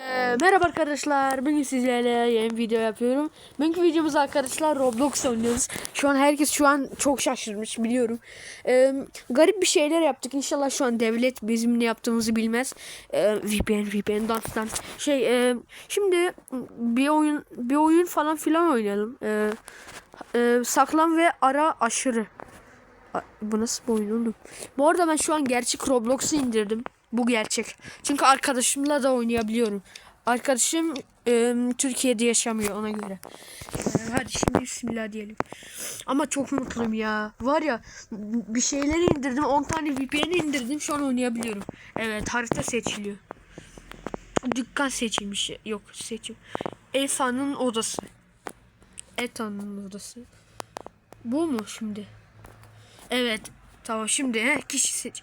Ee, merhaba arkadaşlar. Bugün sizlerle yeni video yapıyorum. Bugünkü videomuz arkadaşlar Roblox oynuyoruz. Şu an herkes şu an çok şaşırmış biliyorum. Ee, garip bir şeyler yaptık. İnşallah şu an devlet bizim ne yaptığımızı bilmez. Ee, VPN, VPN, dans, dans. Şey, e, şimdi bir oyun, bir oyun falan filan oynayalım. Ee, e, saklan ve ara aşırı. Bu nasıl bir oyun oğlum? Bu arada ben şu an gerçek Roblox'u indirdim. Bu gerçek. Çünkü arkadaşımla da oynayabiliyorum. Arkadaşım e, Türkiye'de yaşamıyor ona göre. E, hadi şimdi bismillah diyelim. Ama çok mutluyum ya. Var ya bir şeyler indirdim. 10 tane VPN indirdim. Şu an oynayabiliyorum. Evet harita seçiliyor. Dükkan seçilmiş. Yok seçim. Efa'nın odası. Eta'nın odası. Bu mu şimdi? Evet. Tamam şimdi he, kişi seç.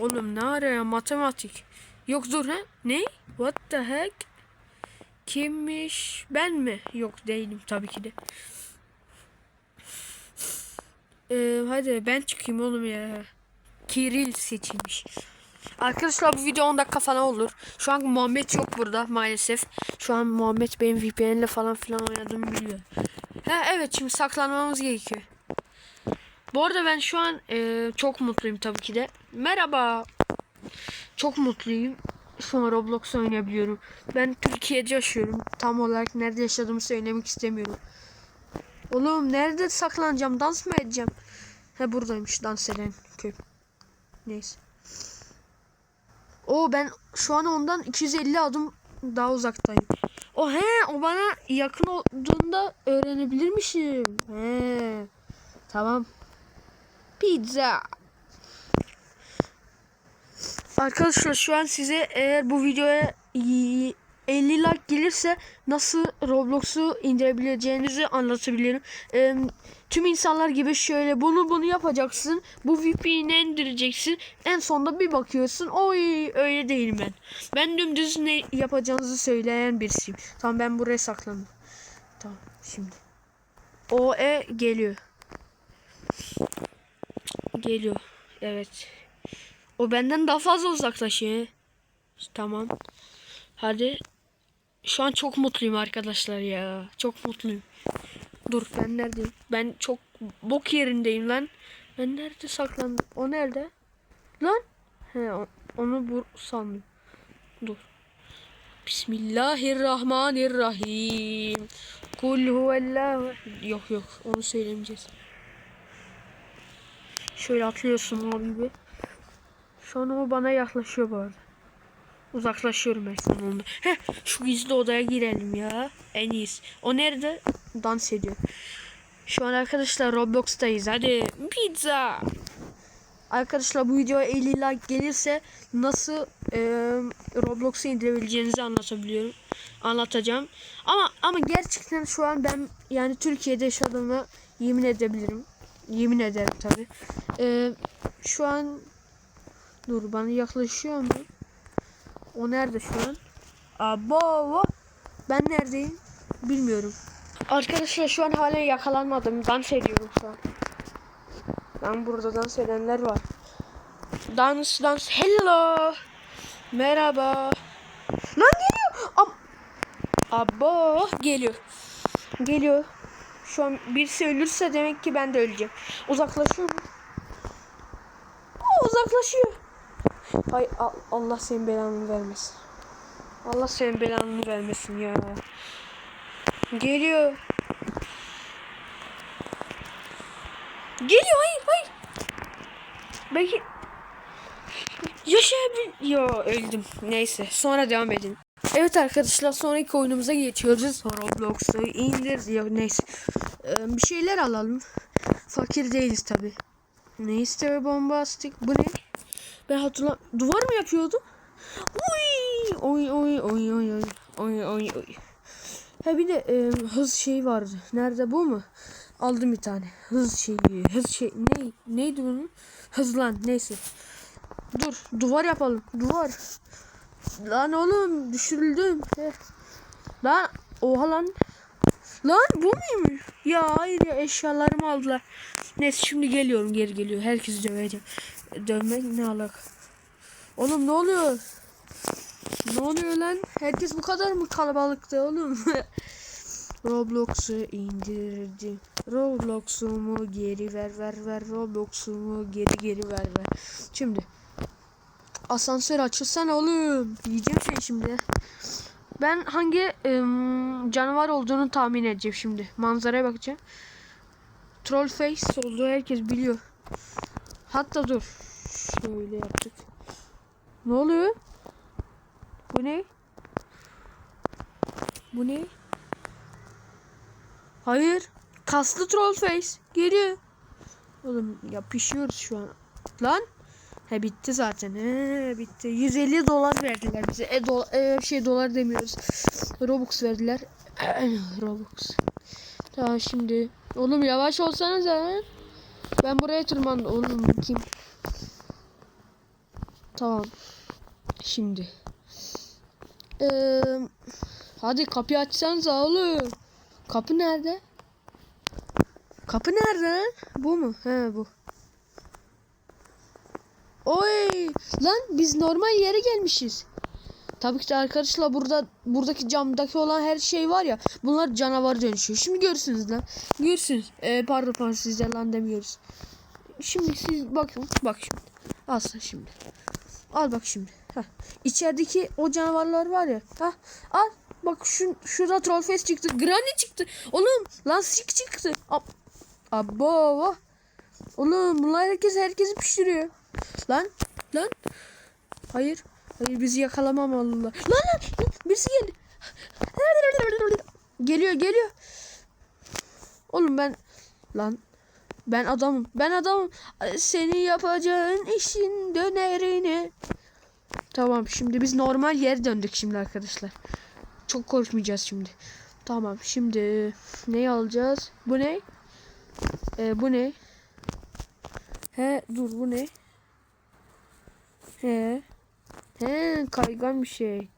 Oğlum ne ara ya matematik. Yok dur he. Ne? What the heck? Kimmiş? Ben mi? Yok değilim tabii ki de. Ee, hadi ben çıkayım oğlum ya. Kiril seçilmiş. Arkadaşlar bu video 10 dakika falan olur. Şu an Muhammed yok burada maalesef. Şu an Muhammed benim VPN'le falan filan oynadığımı biliyor. Ha evet şimdi saklanmamız gerekiyor. Bu arada ben şu an e, çok mutluyum tabii ki de. Merhaba. Çok mutluyum. Şu an Roblox oynayabiliyorum. Ben Türkiye'de yaşıyorum. Tam olarak nerede yaşadığımı söylemek istemiyorum. Oğlum nerede saklanacağım? Dans mı edeceğim? He buradaymış dans eden köy. Neyse. O ben şu an ondan 250 adım daha uzaktayım. O he o bana yakın olduğunda öğrenebilirmişim. He. Tamam. Pizza. Arkadaşlar şu an size eğer bu videoya y- 50 like gelirse nasıl Roblox'u indirebileceğinizi anlatabilirim. Ee, tüm insanlar gibi şöyle bunu bunu yapacaksın. Bu VPN'i indireceksin. En sonunda bir bakıyorsun. Oy öyle değilim ben. Ben dümdüz ne yapacağınızı söyleyen birisiyim. Tamam ben buraya saklandım. Tamam şimdi. O e geliyor. Geliyor. Evet. O benden daha fazla uzaklaşıyor. Tamam. Hadi. Şu an çok mutluyum arkadaşlar ya. Çok mutluyum. Dur ben neredeyim? Ben çok bok yerindeyim lan. Ben nerede saklandım? O nerede? Lan? He onu bu sandım. Dur. Bismillahirrahmanirrahim. Kul huvallahu. Yok yok onu söylemeyeceğiz. Şöyle atlıyorsun abi gibi. Şu an o bana yaklaşıyor bu arada. Uzaklaşıyorum her zaman ondan. Heh, şu gizli odaya girelim ya. En iyisi. O nerede? Dans ediyor. Şu an arkadaşlar Roblox'tayız. Hadi pizza. Arkadaşlar bu videoya 50 like gelirse nasıl e, Roblox'u indirebileceğinizi anlatabiliyorum. Anlatacağım. Ama ama gerçekten şu an ben yani Türkiye'de yaşadığımı yemin edebilirim. Yemin ederim tabi. E, şu an dur bana yaklaşıyor mu? O nerede şu an? Abo. Ben neredeyim? Bilmiyorum. Arkadaşlar şu an hala yakalanmadım. Dans ediyorum şu an. Ben burada dans edenler var. Dans dans. Hello. Merhaba. Lan geliyor. Ab Abo geliyor. Geliyor. Şu an birisi ölürse demek ki ben de öleceğim. Uzaklaşıyor mu? Aa, uzaklaşıyor. Ay Al- Allah senin belanı vermesin. Allah senin belanı vermesin ya. Geliyor. Geliyor hayır hayır. Belki yaşayabil... Yo öldüm. Neyse sonra devam edin. Evet arkadaşlar sonraki oyunumuza geçiyoruz. Roblox'u indir. Yok neyse. Ee, bir şeyler alalım. Fakir değiliz tabi. Ne ister bombastik? Bu ne? Ben hatırla... Duvar mı yapıyordum? Oy! Oy oy oy oy oy. Oy oy oy. Ha bir de e, hız şeyi vardı. Nerede bu mu? Aldım bir tane. Hız şeyi. Hız şey. Ne? Neydi bunun? Hızlan. Neyse. Dur. Duvar yapalım. Duvar. Lan oğlum düşürüldüm. Lan oha lan. Lan bu muymuş? Ya hayır ya eşyalarımı aldılar. Neyse şimdi geliyorum geri geliyor. Herkesi döveceğim. Dövmek ne alak? Oğlum ne oluyor? Ne oluyor lan? Herkes bu kadar mı kalabalıktı oğlum? Roblox'u indirdim. Roblox'umu geri ver ver ver. Roblox'umu geri geri ver ver. Şimdi asansör açılsana oğlum. Yiyeceğim seni şimdi. Ben hangi ım, canavar olduğunu tahmin edeceğim şimdi. Manzaraya bakacağım. Troll face olduğu herkes biliyor. Hatta dur. Şöyle yaptık. Ne oluyor? Bu ne? Bu ne? Hayır. Kaslı troll face. Geliyor. Oğlum yapışıyoruz şu an. Lan. He bitti zaten. He bitti. 150 dolar verdiler bize. E, dola, e, şey dolar demiyoruz. Robux verdiler. Robux. Tamam şimdi. Oğlum yavaş olsanız ha. Ben buraya tırmandım. Oğlum kim? Tamam. Şimdi. Ee, hadi kapıyı açsanıza oğlum. Kapı nerede? Kapı nerede? Bu mu? He bu. Lan biz normal yere gelmişiz. Tabii ki de arkadaşlar burada buradaki camdaki olan her şey var ya bunlar canavar dönüşüyor. Şimdi görürsünüz lan. Görürsünüz. Ee, pardon pardon size lan demiyoruz. Şimdi siz bakın bak şimdi. Al şimdi. Al bak şimdi. Heh. İçerideki o canavarlar var ya. Heh. Al. Bak şu şurada Trollface çıktı. Granny çıktı. Oğlum Lastik çıktı. Ab Abo. Oğlum bunlar herkes herkesi pişiriyor. Lan lan. Hayır. Hayır bizi yakalamamalılar. Lan lan. lan, Birisi geldi. Geliyor geliyor. Oğlum ben lan ben adamım. Ben adamım. Seni yapacağın işin dönerini. Tamam şimdi biz normal yer döndük şimdi arkadaşlar. Çok korkmayacağız şimdi. Tamam şimdi neyi alacağız? Bu ne? Ee, bu ne? He dur bu ne? He. He kaygan bir şey.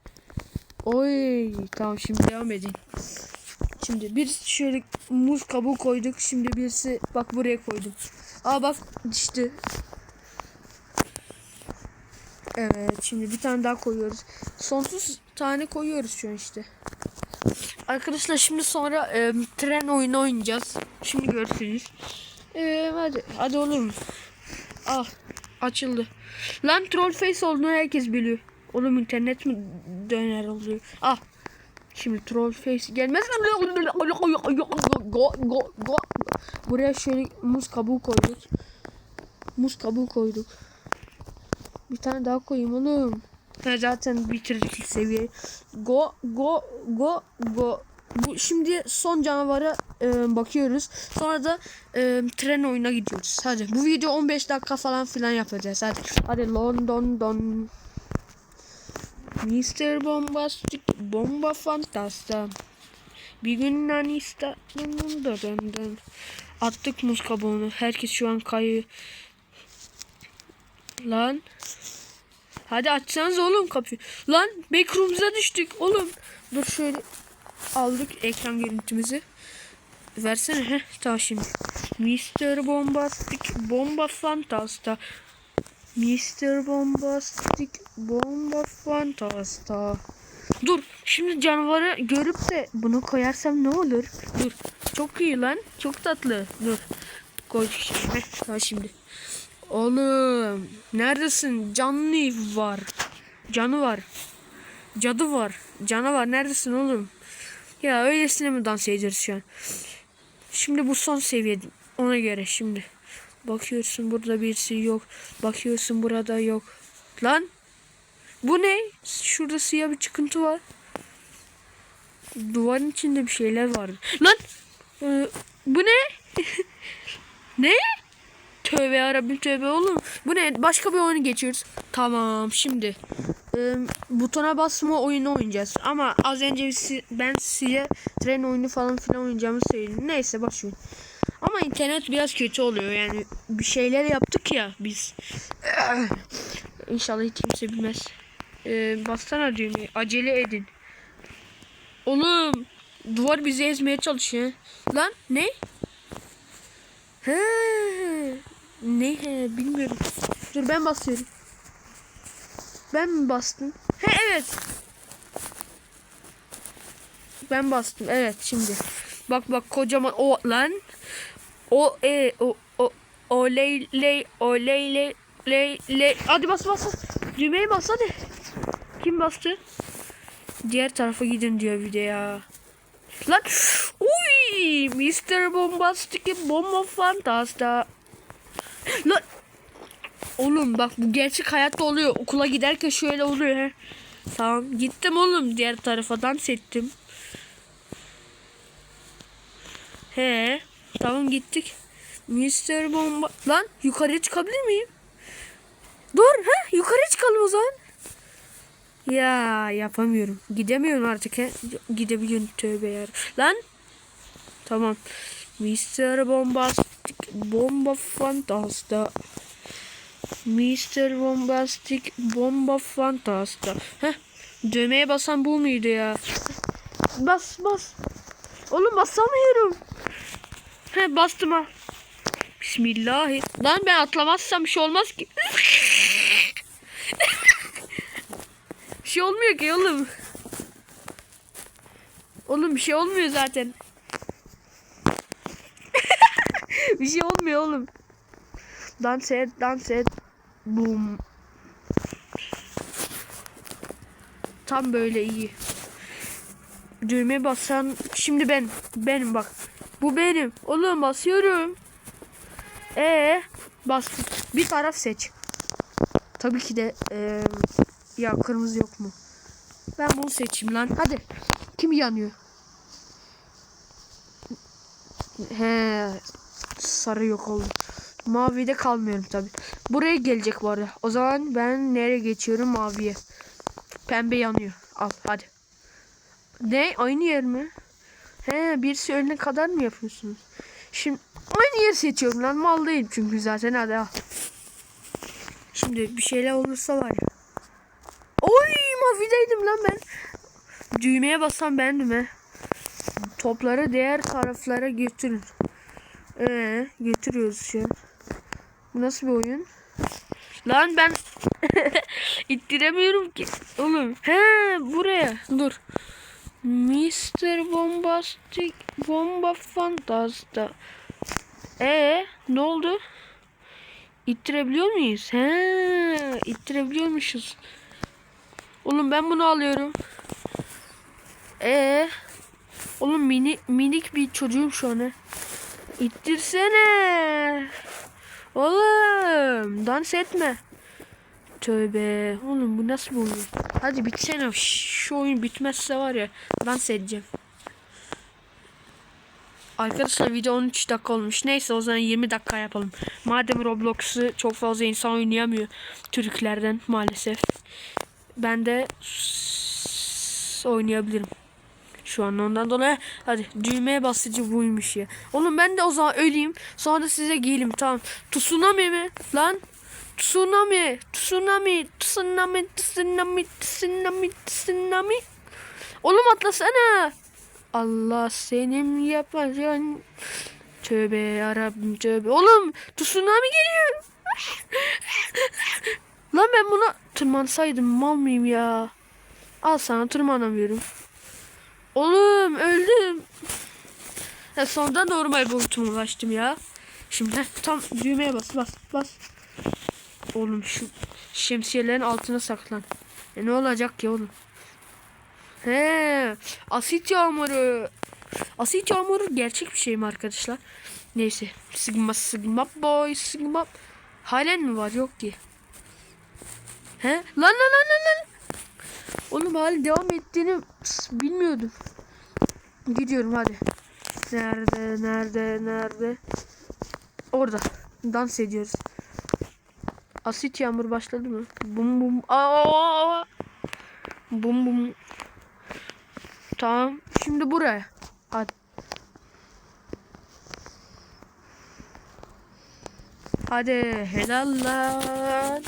Oy tamam şimdi devam edin. Şimdi bir şöyle muz kabuğu koyduk. Şimdi birisi bak buraya koydum. Aa bak düştü. Evet şimdi bir tane daha koyuyoruz. Sonsuz tane koyuyoruz şu an işte. Arkadaşlar şimdi sonra e, tren oyunu oynayacağız. Şimdi görürsünüz. E, hadi hadi olur mu? Ah açıldı. Lan troll face olduğunu herkes biliyor. Oğlum internet mi döner oluyor? Ah Şimdi troll face gelmez mi? Buraya şöyle muz kabuğu koyduk. Muz kabuğu koyduk. Bir tane daha koyayım oğlum. Ha, zaten bitirdik seviyeyi. Go, go, go, go. Bu şimdi son canavara e, bakıyoruz. Sonra da e, tren oyuna gidiyoruz. Hadi bu video 15 dakika falan filan yapacağız. Hadi. Hadi London don. Mr. Bombastic Bomba Fantasta. Bir gün dın dın. Attık muz kabuğunu. Herkes şu an kayıyor. Lan. Hadi açsanız oğlum kapıyı. Lan backroom'uza düştük oğlum. Dur şöyle aldık ekran görüntümüzü. Versene heh tamam şimdi. Mr. Bombastic Bomba Fantasta. Mr. Bombastic Bomba Fantasta. Dur şimdi canavarı görüp de bunu koyarsam ne olur? Dur çok iyi lan çok tatlı. Dur koy şimdi. Heh, tamam şimdi. Oğlum neredesin? Canlı var. Canı var. Cadı var. Canavar neredesin oğlum? Ya öylesine mi dans ediyoruz şu an? Şimdi bu son seviye. Ona göre şimdi. Bakıyorsun burada birisi yok. Bakıyorsun burada yok. Lan. Bu ne? Şurada siyah bir çıkıntı var. Duvarın içinde bir şeyler var. Lan. Ee, bu ne? ne? Tövbe yarabbim tövbe oğlum. Bu ne? Başka bir oyunu geçiyoruz. Tamam şimdi. e, butona basma oyunu oynayacağız. Ama az önce ben size tren oyunu falan filan oynayacağımı söyledim. Neyse şimdi. Ama internet biraz kötü oluyor yani. Bir şeyler yaptık ya biz. İnşallah hiç kimse bilmez. E, bassana düğmeyi. Acele edin. Oğlum. Duvar bizi ezmeye çalışıyor. Lan ne? Ne bilmiyorum. Dur ben basıyorum. Ben mi bastım? He evet. Ben bastım. Evet şimdi. Bak bak kocaman o lan. O e o o o ley ley o ley ley ley ley. Hadi bas bas bas. Bas hadi. Kim bastı? Diğer tarafa gidin diyor bir de ya. Lan uy Mr. Bombastic Bomba Fantasta. Oğlum bak bu gerçek hayatta oluyor. Okula giderken şöyle oluyor. He. Tamam gittim oğlum diğer tarafa dans ettim. He tamam gittik. Mr. Bomba... Lan yukarıya çıkabilir miyim? Dur he yukarı çıkalım o zaman. Ya yapamıyorum. Gidemiyorum artık he. Gidebiliyorum tövbe yar. Lan. Tamam. Mr. Bombastic Bomba Fantasta. Mr. Bombastic Bomba Fantasta. Heh. Düğmeye basan bu muydu ya? Bas bas. Oğlum basamıyorum. He bastım ha. Bismillah. Lan ben atlamazsam bir şey olmaz ki. bir şey olmuyor ki oğlum. Oğlum bir şey olmuyor zaten. bir şey olmuyor oğlum. Dans et, dans et. Boom. Tam böyle iyi. Düğme basan şimdi ben benim bak. Bu benim. Oğlum basıyorum. Ee bastım. Bir taraf seç. Tabii ki de ee, ya kırmızı yok mu? Ben bunu seçeyim lan. Hadi. Kim yanıyor? He sarı yok oldu. Mavide kalmıyorum tabi. Buraya gelecek bu arada. O zaman ben nereye geçiyorum? Maviye. Pembe yanıyor. Al hadi. Ne? Aynı yer mi? He birisi önüne kadar mı yapıyorsunuz? Şimdi aynı yer seçiyorum lan. Mal değil çünkü zaten hadi al. Şimdi bir şeyler olursa var ya. Oy mavideydim lan ben. Düğmeye basan bendim he. Topları diğer taraflara götürün. Ee, getiriyoruz şu. Bu nasıl bir oyun? Lan ben ittiremiyorum ki. Oğlum. He buraya. Dur. Mr. Bombastic Bomba Fantasta. Ee ne oldu? İttirebiliyor muyuz? He, ittirebiliyormuşuz. Oğlum ben bunu alıyorum. Ee, oğlum mini minik bir çocuğum şu an. he. İttirsene. Oğlum dans etme. Tövbe. Oğlum bu nasıl oyun? Hadi bitsene. Şu oyun bitmezse var ya dans edeceğim. Arkadaşlar video 13 dakika olmuş. Neyse o zaman 20 dakika yapalım. Madem Roblox'u çok fazla insan oynayamıyor Türklerden maalesef. Ben de oynayabilirim. Şu an ondan dolayı hadi düğmeye basıcı buymuş ya. Oğlum ben de o zaman öleyim. Sonra da size gelim tamam. Tsunami mi? Lan. Tsunami. Tsunami. Tsunami. Tsunami. Tsunami. Tsunami. Oğlum atlasana. Allah senin yapacağın. Tövbe yarabbim tövbe. Oğlum tsunami geliyor. Lan ben buna tırmansaydım mal mıyım ya? Al sana tırmanamıyorum. Oğlum öldüm. Ya sonunda normal boyutuma ulaştım ya. Şimdi tam düğmeye bas bas bas. Oğlum şu şemsiyelerin altına saklan. E ne olacak ki oğlum? He, asit yağmuru. Asit yağmuru gerçek bir şey mi arkadaşlar? Neyse. Sigma sigma boy sigma. Halen mi var? Yok ki. He? Lan lan lan lan lan. Oğlum hali devam ettiğini bilmiyordum. Gidiyorum hadi. Nerede, nerede, nerede? Orada. Dans ediyoruz. Asit yağmur başladı mı? Bum bum. Aa! Bum bum. Tamam. Şimdi buraya. Hadi. Hadi helal lan.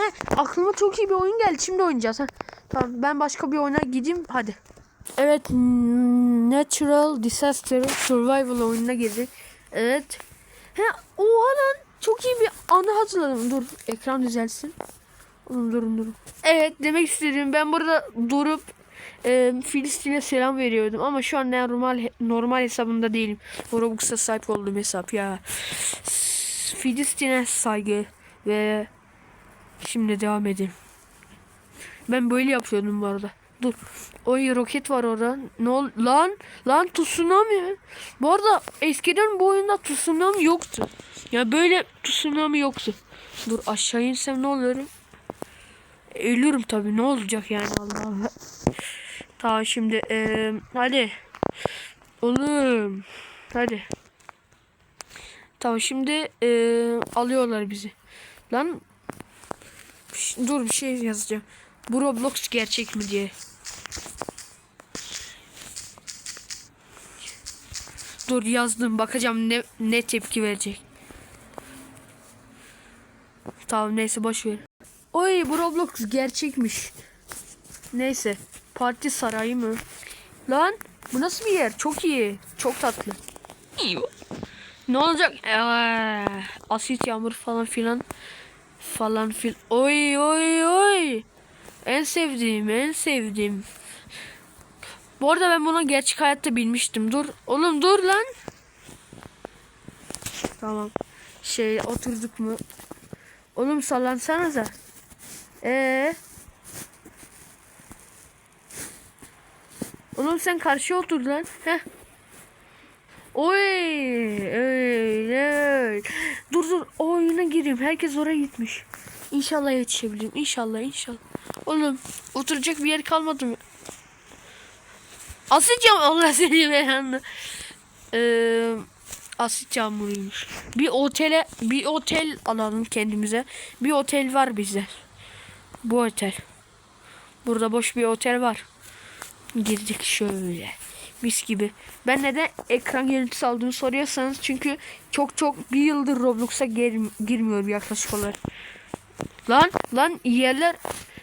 He, aklıma çok iyi bir oyun geldi. Şimdi oynayacağız. Ha. Tamam ben başka bir oyuna gideyim. Hadi. Evet. Natural Disaster Survival oyununa girdik. Evet. He, oha lan. Çok iyi bir anı hazırladım. Dur ekran düzelsin. Oğlum durun durun. Evet demek istediğim ben burada durup e, Filistin'e selam veriyordum ama şu an normal normal hesabımda değilim. Robux'a sahip olduğum hesap ya. Filistin'e saygı ve şimdi devam edeyim. Ben böyle yapıyordum bu arada. Dur. Oy roket var orada. Ne ol lan? Lan tsunami. Bu arada eskiden bu oyunda tsunami yoktu. Ya böyle tsunami yoktu. Dur aşağı insem ne olur? Ölürüm tabii ne olacak yani Allah Allah. Tamam şimdi eee hadi. Oğlum. Hadi. Tamam şimdi eee, alıyorlar bizi. Lan dur bir şey yazacağım. Bu Roblox gerçek mi diye. Dur yazdım bakacağım ne ne tepki verecek. Tamam neyse boş ver. Oy bu Roblox gerçekmiş. Neyse parti sarayı mı? Lan bu nasıl bir yer? Çok iyi. Çok tatlı. İyi. Ne olacak? Ee, asit yağmur falan filan falan fil. Oy oy oy. En sevdiğim, en sevdiğim. Bu arada ben bunu gerçek hayatta bilmiştim. Dur. Oğlum dur lan. Tamam. Şey oturduk mu? Oğlum sallansanıza. Ee. Oğlum sen karşıya otur lan. Heh. Oy, öyle. Dur dur o oyuna gireyim. Herkes oraya gitmiş. İnşallah yetişebilirim. İnşallah inşallah. Oğlum oturacak bir yer kalmadı mı? Asit yağmur. Allah seni beğendi. Ee, asit yağmuruymuş. Bir otele bir otel alalım kendimize. Bir otel var bizde. Bu otel. Burada boş bir otel var. Girdik şöyle. Mis gibi. Ben neden ekran görüntüsü aldığını soruyorsanız çünkü çok çok bir yıldır Roblox'a gir, girmiyorum yaklaşık olarak. Lan lan yerler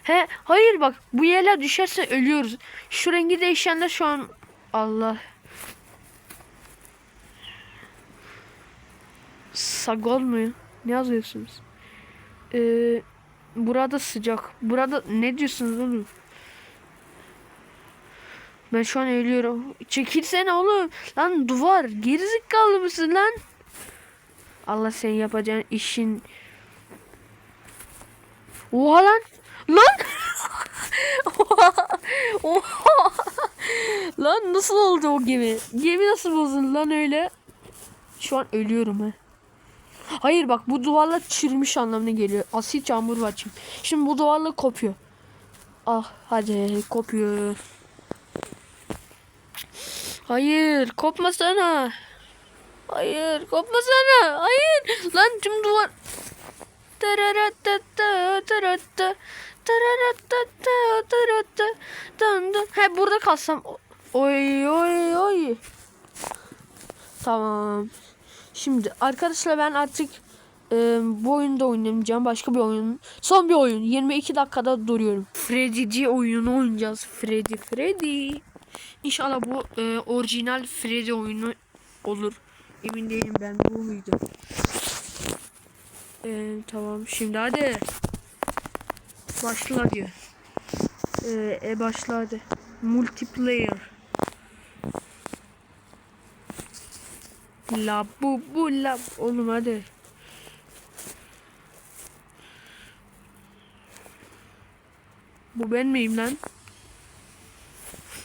he hayır bak bu yerler düşerse ölüyoruz. Şu rengi değişenler şu an Allah. Sagol mu? Ne yazıyorsunuz? Ee, burada sıcak. Burada ne diyorsunuz oğlum? Ben şu an ölüyorum. Çekilsene oğlum. Lan duvar. Gerizekalı mısın lan? Allah sen yapacağın işin. Oha lan. Lan. Lan nasıl oldu o gemi? Gemi nasıl bozuldu lan öyle? Şu an ölüyorum ha. Hayır bak bu duvarlar çürümüş anlamına geliyor. Asit yağmur var çünkü. Şimdi bu duvarlar kopuyor. Ah hadi kopuyor. Hayır kopmasana. Hayır kopmasana. Hayır. Lan tüm duvar. He burada kalsam. Oy oy oy. Tamam. Şimdi arkadaşlar ben artık e, bu oyunda oynamayacağım. Başka bir oyun. Son bir oyun. 22 dakikada duruyorum. Freddy'ci oyunu oynayacağız. Freddy Freddy. İnşallah bu e, orijinal Freddy oyunu olur. Emin değilim ben bu muydu? E, tamam şimdi hadi. Başla diyor. E, e başla hadi. Multiplayer. La bu bu la oğlum hadi. Bu ben miyim lan?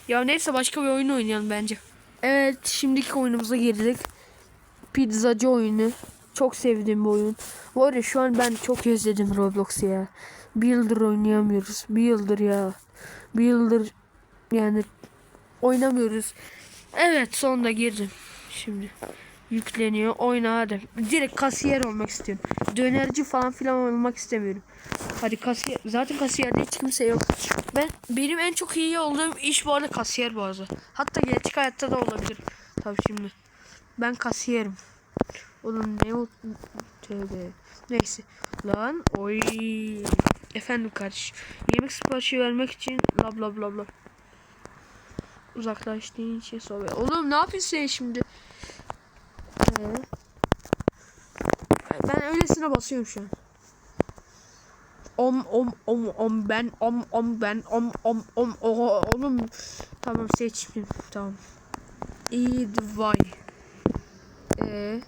Ya neyse başka bir oyun oynayalım bence. Evet şimdiki oyunumuza girdik. Pizzacı oyunu. Çok sevdiğim bir oyun. Bu arada şu an ben çok özledim Roblox'u ya. Bir yıldır oynayamıyoruz. Bir yıldır ya. Bir yıldır yani oynamıyoruz. Evet sonunda girdim. Şimdi yükleniyor. Oyna hadi. Direkt kasiyer olmak istiyorum. Dönerci falan filan olmak istemiyorum. Hadi kasiyer. Zaten kasiyerde hiç kimse yok. Ben benim en çok iyi olduğum iş bu arada kasiyer bu. Hatta gerçek hayatta da olabilir. Tabii şimdi. Ben kasiyerim. Oğlum ne o tövbe. Neyse. Lan oy. Efendim kardeş. Yemek siparişi vermek için bla bla bla bla. Uzaklaştığın için soruyor. Oğlum ne yapıyorsun sen şimdi? Ee? Ben öylesine basıyorum şu an. Om om om om ben om om ben om om om oho oğlum. Tamam seçtim. Tamam. İyi vay. Ee.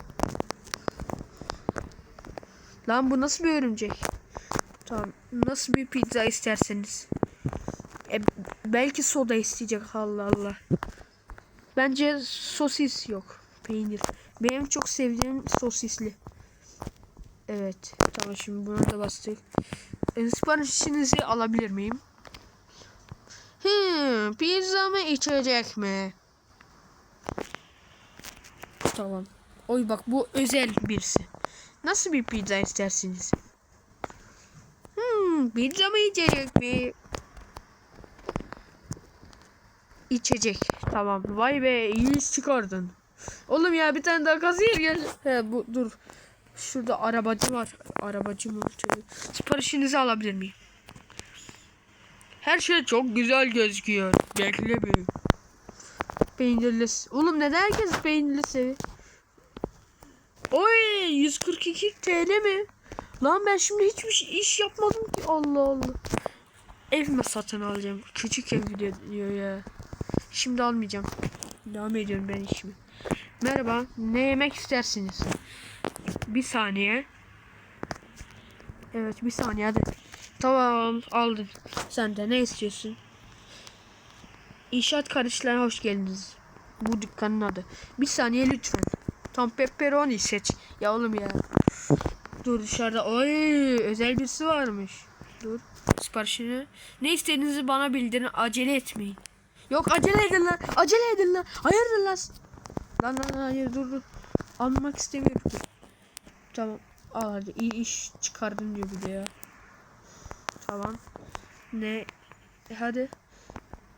Lan bu nasıl bir örümcek? Tamam. Nasıl bir pizza isterseniz. E, belki soda isteyecek Allah Allah. Bence sosis yok. Peynir. Benim çok sevdiğim sosisli. Evet. Tamam şimdi buna da bastık. E, siparişinizi alabilir miyim? Hmm, pizza mı içecek mi? Tamam. Oy bak bu özel birisi. Nasıl bir pizza istersiniz? Hmm, pizza mı içecek mi? İçecek. Tamam. Vay be iyi çıkardın. Oğlum ya bir tane daha kasiyer gel. He bu dur. Şurada arabacı var. Arabacı? Çocuk. Siparişinizi alabilir miyim? Her şey çok güzel gözüküyor. Bekle bir. Peynirli. Oğlum neden herkes peynirli seviyor? Oy 142 TL mi? Lan ben şimdi hiçbir şey, iş yapmadım ki. Allah Allah. Ev mi satın alacağım? Küçük ev diyor ya. Şimdi almayacağım. Devam ediyorum ben işimi. Merhaba. Ne yemek istersiniz? Bir saniye. Evet bir saniye hadi. Tamam aldım. Sen de ne istiyorsun? İnşaat karışlarına hoş geldiniz. Bu dükkanın adı. Bir saniye lütfen. Tam pepperoni seç. Ya oğlum ya. Dur dışarıda. Oy özel birisi varmış. Dur. Siparişini. Ne istediğinizi bana bildirin. Acele etmeyin. Yok acele edin lan. Acele edin lan. Hayırdır lan. Lan lan hayır dur dur. Almak istemiyorum. Tamam. Al hadi iyi iş çıkardın diyor bir de ya. Tamam. Ne? E, hadi.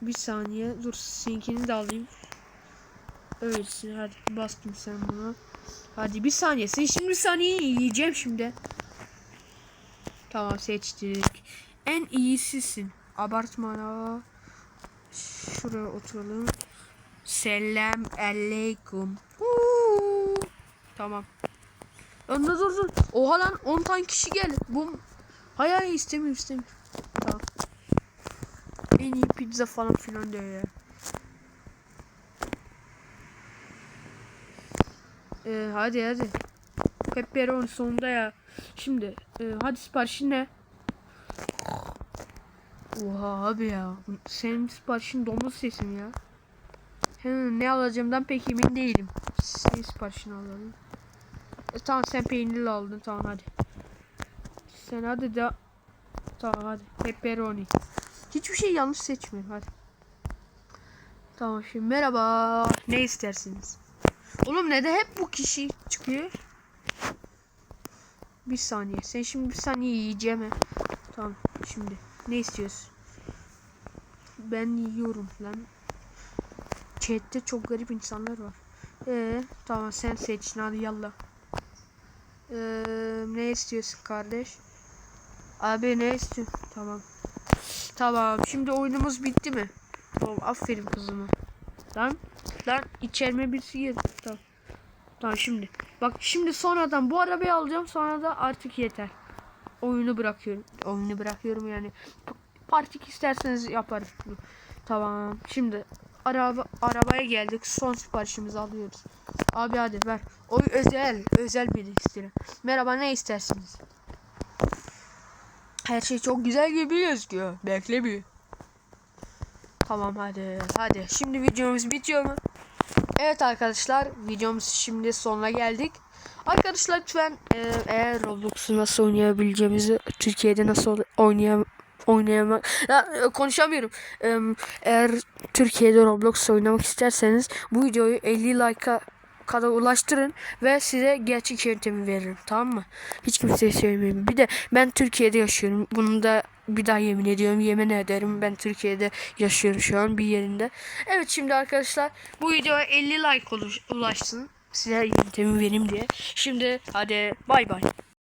Bir saniye. Dur seninkini de alayım. Öylesin hadi bastım sen buna. Hadi bir saniye. Sen şimdi bir saniye yiyeceğim şimdi. Tamam seçtik. En iyisisin. Abartma ya. Şuraya oturalım. Selam aleyküm. Tamam. Önde dur dur. Oha lan 10 tane kişi geldi. Bu Hayır hayır istemiyorum istemiyorum. Tamam. En iyi pizza falan filan diyor ya. Ee, hadi hadi. Pepperoni sonunda ya. Şimdi e, hadi siparişin ne? Oha abi ya. Senin siparişin domuz sesim ya. He, ne alacağımdan pek emin değilim. Senin siparişini alalım. E, tamam sen peynirli aldın tamam hadi. Sen hadi de Tamam hadi. Pepperoni. Hiçbir şey yanlış seçmiyorum hadi. Tamam şimdi merhaba. Ne istersiniz? Oğlum ne de hep bu kişi çıkıyor? Bir saniye. Sen şimdi bir saniye yiyeceğim he. Tamam şimdi. Ne istiyorsun? Ben yiyorum lan. Chat'te çok garip insanlar var. Ee, tamam sen seç. Hadi yallah. Ee, ne istiyorsun kardeş? Abi ne istiyorsun? Tamam. Tamam. Şimdi oyunumuz bitti mi? Tamam. Aferin kızıma. Lan. Lan içerme bir şey. Tamam. Tamam şimdi. Bak şimdi sonradan bu arabayı alacağım. Sonra da artık yeter. Oyunu bırakıyorum. Oyunu bırakıyorum yani. Artık isterseniz yaparım. Tamam. Şimdi araba arabaya geldik. Son siparişimizi alıyoruz. Abi hadi ver. O özel. Özel biri isterim. Merhaba ne istersiniz? Her şey çok güzel gibi gözüküyor. Bekle bir. Tamam hadi. Hadi. Şimdi videomuz bitiyor mu? Evet arkadaşlar. Videomuz şimdi sonuna geldik. Arkadaşlar lütfen e, eğer Roblox'u nasıl oynayabileceğimizi Türkiye'de nasıl oynayam oynayamak ya, e, konuşamıyorum. Eğer Türkiye'de Roblox oynamak isterseniz bu videoyu 50 like'a kadar ulaştırın ve size gerçek yöntemi veririm tamam mı? Hiç kimseye söylemeyeyim. Bir de ben Türkiye'de yaşıyorum. Bunu da bir daha yemin ediyorum. Yemin ederim ben Türkiye'de yaşıyorum şu an bir yerinde. Evet şimdi arkadaşlar bu videoya 50 like ulaş- ulaşsın. Size yöntemi vereyim diye. Şimdi hadi bay bay.